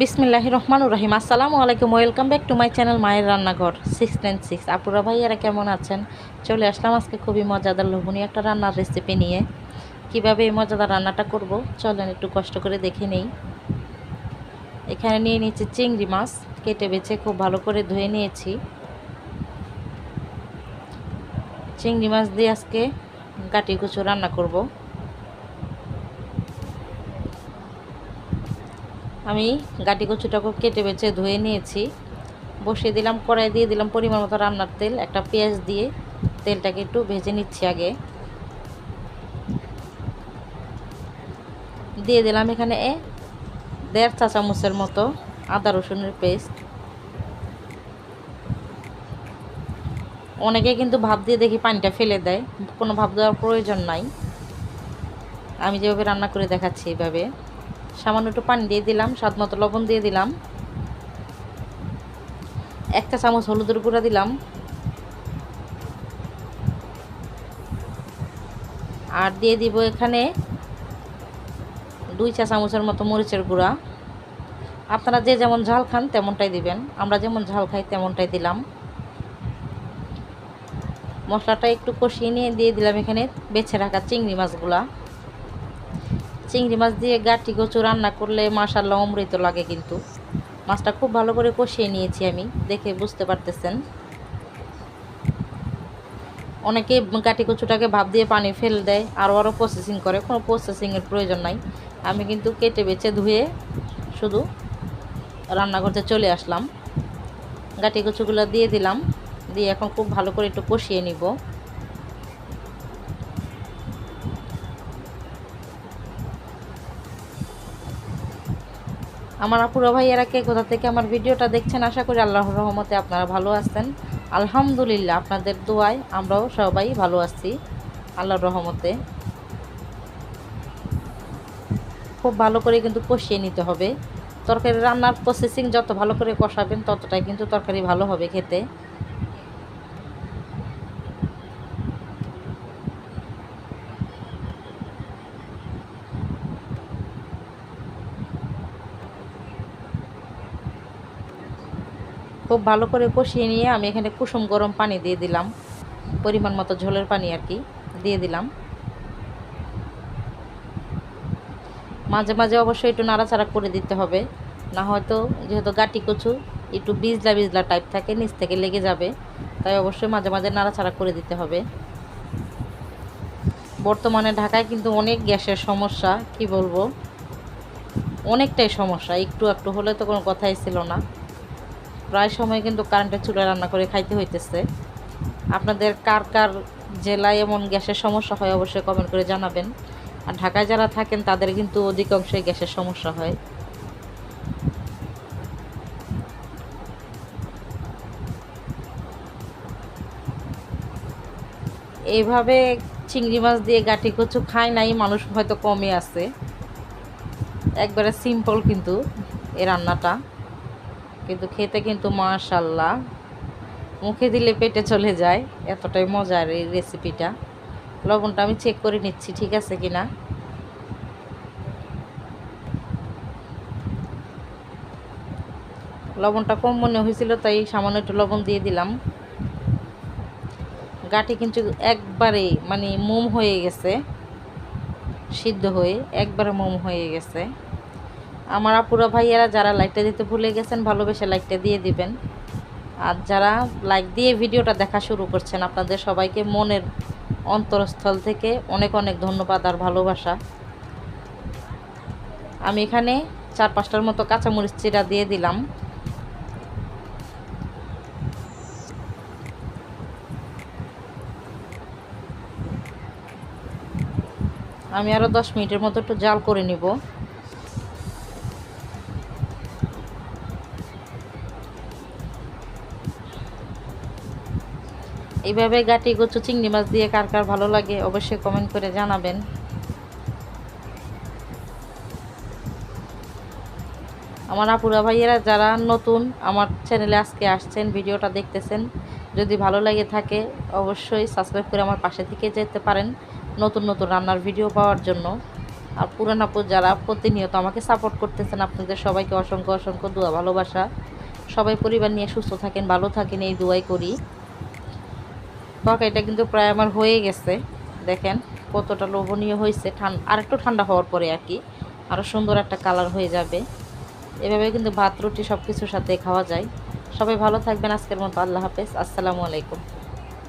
বিসমিল্লাহ রহমান রহিম। আসসালামু আলাইকুম। Welcome back to my channel মায়ের রান্নাঘর সিক্স নাইন সিক্স আপুরা, ভাইয়ারা কেমন আছেন? চলে আসলাম আজকে খুবই মজাদার, লোভনীয় একটা রান্নার রেসিপি নিয়ে। কীভাবে এই মজাদার রান্নাটা করব? চলেন একটু কষ্ট করে দেখে নেই। এখানে নিয়ে নিয়েছি চিংড়ি মাছ, কেটে বেছে খুব ভালো করে ধুয়ে নিয়েছি। চিংড়ি মাছ দিয়ে আজকে কাটি কুচু রান্না করব। আমি গাটি কচুটাকে কেটে বেছে ধুয়ে নিয়েছি। বসিয়ে দিলাম, কড়াই দিয়ে দিলাম পরিমাণ মতো রান্নার তেল, একটা পেঁয়াজ দিয়ে তেলটাকে একটু ভেজে নিচ্ছি আগে। দিয়ে দিলাম এখানে দেড় চা চামচের মতো আদা রসুনের পেস্ট। অনেকে কিন্তু ভাব দিয়ে দেখি পানিটা ফেলে দেয়, কোনো ভাব দেওয়ার প্রয়োজন নাই। আমি যেভাবে রান্না করে দেখাচ্ছি এইভাবে। সামান্য একটু পানি দিয়ে দিলাম, স্বাদ মতো লবণ দিয়ে দিলাম। একটা চামচ হলুদের গুঁড়া দিলাম। আর দিয়ে দিব এখানে দুই চা চামচের মতো মরিচের গুঁড়া। আপনারা যে যেমন ঝাল খান তেমনটাই দিবেন। আমরা যেমন ঝাল খাই তেমনটাই দিলাম। মশলাটা একটু কষিয়ে নিয়ে দিয়ে দিলাম এখানে বেছে রাখা চিংড়ি মাছগুলা। চিংড়ি মাছ দিয়ে গাটি কচু রান্না করলে মাশাল্লাহ অমৃত লাগে কিন্তু। মাছটা খুব ভালো করে কষিয়ে নিয়েছি আমি, দেখে বুঝতে পারতেছেন। অনেকে গাটি কচুটাকে ভাব দিয়ে পানি ফেল দেয়, আরও আরও প্রসেসিং করে, কোনো প্রসেসিংয়ের প্রয়োজন নাই। আমি কিন্তু কেটে বেছে ধুয়ে শুধু রান্না করতে চলে আসলাম। গাটি কচুগুলো দিয়ে দিলাম, দিয়ে এখন খুব ভালো করে একটু কষিয়ে নিব। আমার আপুরা ভাইয়েরা কে কোথা থেকে আমার ভিডিওটা দেখছেন, আশা করি আল্লাহর রহমতে আপনারা ভালো আছেন। আলহামদুলিল্লাহ, আপনাদের দোয়ায় আমরাও সবাই ভালো আছি, আল্লাহর রহমতে। খুব ভালো করে কিন্তু কষিয়ে নিতে হবে। তরকারি রান্নার প্রসেসিং যত ভালো করে কষাবেন, ততটাই কিন্তু তরকারি ভালো হবে খেতে। খুব ভালো করে কষিয়ে নিয়ে আমি এখানে কুসুম গরম পানি দিয়ে দিলাম। পরিমাণ মতো ঝোলের পানি আর কি দিয়ে দিলাম। মাঝে মাঝে অবশ্যই একটু নাড়াচাড়া করে দিতে হবে। না হয়তো যেহেতু গাটি কচু, একটু বিজলা বিজলা টাইপ থাকে, নিচ থেকে লেগে যাবে। তাই অবশ্যই মাঝে মাঝে নাড়াচাড়া করে দিতে হবে। বর্তমানে ঢাকায় কিন্তু অনেক গ্যাসের সমস্যা, কি বলব? অনেকটাই সমস্যা। একটু একটু হলে তো কোনো কথাই ছিল না। প্রায় সময় কিন্তু কারেন্টের চুলায় রান্না করে খাইতে হইতেছে। আপনাদের কার কার জেলায় এমন গ্যাসের সমস্যা হয় অবশ্যই কমেন্ট করে জানাবেন। আর ঢাকায় যারা থাকেন, তাদের কিন্তু অধিকাংশই গ্যাসের সমস্যা হয়। এইভাবে চিংড়ি মাছ দিয়ে গাটি কচু খায় নাই, মানুষ হয়তো কমে আছে। একবারে সিম্পল কিন্তু এই রান্নাটা। কিন্তু খেতে কিন্তু মাশাল্লাহ মুখে দিলে পেটে চলে যায়, এতটাই মজার এই রেসিপিটা লবণটা আমি চেক করে নিচ্ছি, ঠিক আছে কি না লবণটা কম মনে হয়েছিল, তাই সামান্য একটু লবণ দিয়ে দিলাম। গাটি কিন্তু একবারে মানে মোম হয়ে গেছে, সিদ্ধ হয়ে একবারে মোম হয়ে গেছে। আমার আপুরা ভাইয়ারা যারা লাইকটা দিতে ভুলে গেছেন, ভালোবেসে লাইকটা দিয়ে দিবেন। আর যারা লাইক দিয়ে ভিডিওটা দেখা শুরু করছেন, আপনাদের সবাইকে মনের অন্তরস্থল থেকে অনেক অনেক ধন্যবাদ আর ভালোবাসা। আমি এখানে চার পাঁচটার মতো কাঁচামরিচ চিরা দিয়ে দিলাম। আমি আরও দশ মিনিটের মতো একটু জাল করে নিব। এইভাবে গাটি কচু চিংড়ি মাছ দিয়ে কার কার ভালো লাগে অবশ্যই কমেন্ট করে জানাবেন। আমার আপুরা ভাইয়েরা যারা নতুন আমার চ্যানেলে আজকে আসছেন, ভিডিওটা দেখতেছেন, যদি ভালো লাগে থাকে অবশ্যই সাবস্ক্রাইব করে আমার পাশে থেকে যেতে পারেন নতুন নতুন রান্নার ভিডিও পাওয়ার জন্য। আর পুরান আপু যারা প্রতিনিয়ত আমাকে সাপোর্ট করতেছেন, আপনাদের সবাইকে অসংখ্য অসংখ্য দোয়া ভালোবাসা। সবাই পরিবার নিয়ে সুস্থ থাকেন, ভালো থাকেন, এই দোয়াই করি। তরকারিটা কিন্তু প্রায় আমার হয়ে গেছে। দেখেন, কতটা লোভনীয় হয়েছে। ঠান্ডা আর একটু ঠান্ডা হওয়ার পরে আর কি আরও সুন্দর একটা কালার হয়ে যাবে। এভাবে কিন্তু ভাত, রুটি সব কিছুর সাথে খাওয়া যায়। সবাই ভালো থাকবেন। আজকের মতো আল্লাহ হাফেজ। আসসালামু আলাইকুম।